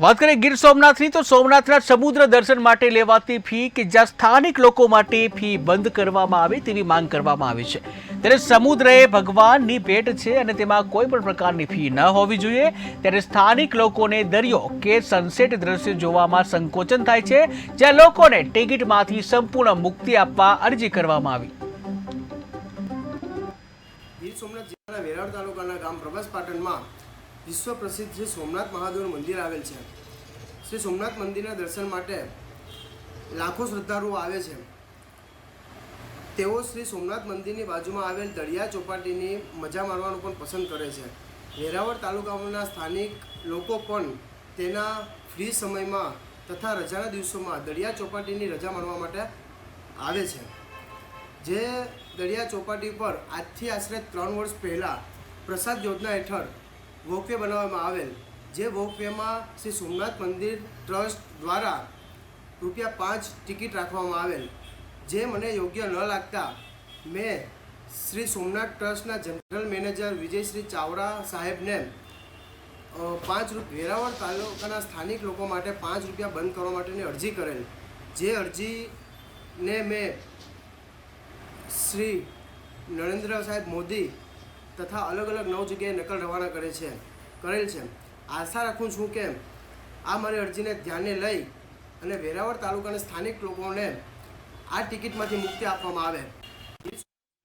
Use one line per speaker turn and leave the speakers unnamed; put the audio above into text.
વાત કરીએ ગીર સોમનાથની, તો સોમનાથના સમુદ્ર દર્શન માટે લેવાતી ફી કે જ્યાં સ્થાનિક લોકો માટે ફી બંધ કરવામાં આવે તેવી માંગ કરવામાં આવી છે. ત્યારે સમુદ્ર એ ભગવાનની ભેટ છે અને તેમાં કોઈ પણ પ્રકારની ફી ન હોવી જોઈએ. ત્યારે સ્થાનિક લોકોને દરિયો કે સનસેટ દ્રશ્ય જોવામાં સંકોચન થાય છે, જ્યાં લોકોને ટિકિટમાંથી સંપૂર્ણ મુક્તિ આપવા અરજી કરવામાં આવી.
સોમનાથ જિલ્લાના વેરાવળ તાલુકાના ગામ પ્રભાસ પાટણમાં વિશ્વ પ્રસિદ્ધ શ્રી સોમનાથ મહાદેવનું મંદિર આવેલ છે. શ્રી સોમનાથ મંદિરના દર્શન માટે લાખો શ્રદ્ધાળુઓ આવે છે. તેઓ શ્રી સોમનાથ મંદિરની બાજુમાં આવેલ દરિયા ચોપાટીની મજા માણવાનું પણ પસંદ કરે છે. વેરાવળ તાલુકાના સ્થાનિક લોકો પણ તેના ફ્રી સમયમાં તથા રજાના દિવસોમાં દરિયા ચોપાટીની રજા માણવા માટે આવે છે. જે દરિયા ચોપાટી પર આજથી આશરે ત્રણ વર્ષ પહેલાં પ્રસાદ યોજના હેઠળ વોકવે બનાવવામાં આવેલ, જે વોકવેમાં શ્રી સોમનાથ મંદિર ટ્રસ્ટ દ્વારા રૂપિયા પાંચ ટિકિટ રાખવામાં આવેલ. જે મને યોગ્ય ન લાગતા મેં શ્રી સોમનાથ ટ્રસ્ટના જનરલ મેનેજર વિજયશ્રી ચાવડા સાહેબને પાંચ રૂપ, વેરાવળ તાલુકાના સ્થાનિક લોકો માટે પાંચ રૂપિયા બંધ કરવા માટેની અરજી કરેલ. જે અરજીને મેં શ્રી નરેન્દ્ર સાહેબ મોદી તથા અલગ અલગ નવ જગ્યાએ નકલ રવાના કરે છે, કરેલ છે. આશા રાખું છું કે આ મારી અરજીને ધ્યાને લઈ અને વેરાવળ તાલુકાના સ્થાનિક લોકોને આ ટિકિટમાંથી મુક્તિ આપવામાં આવે.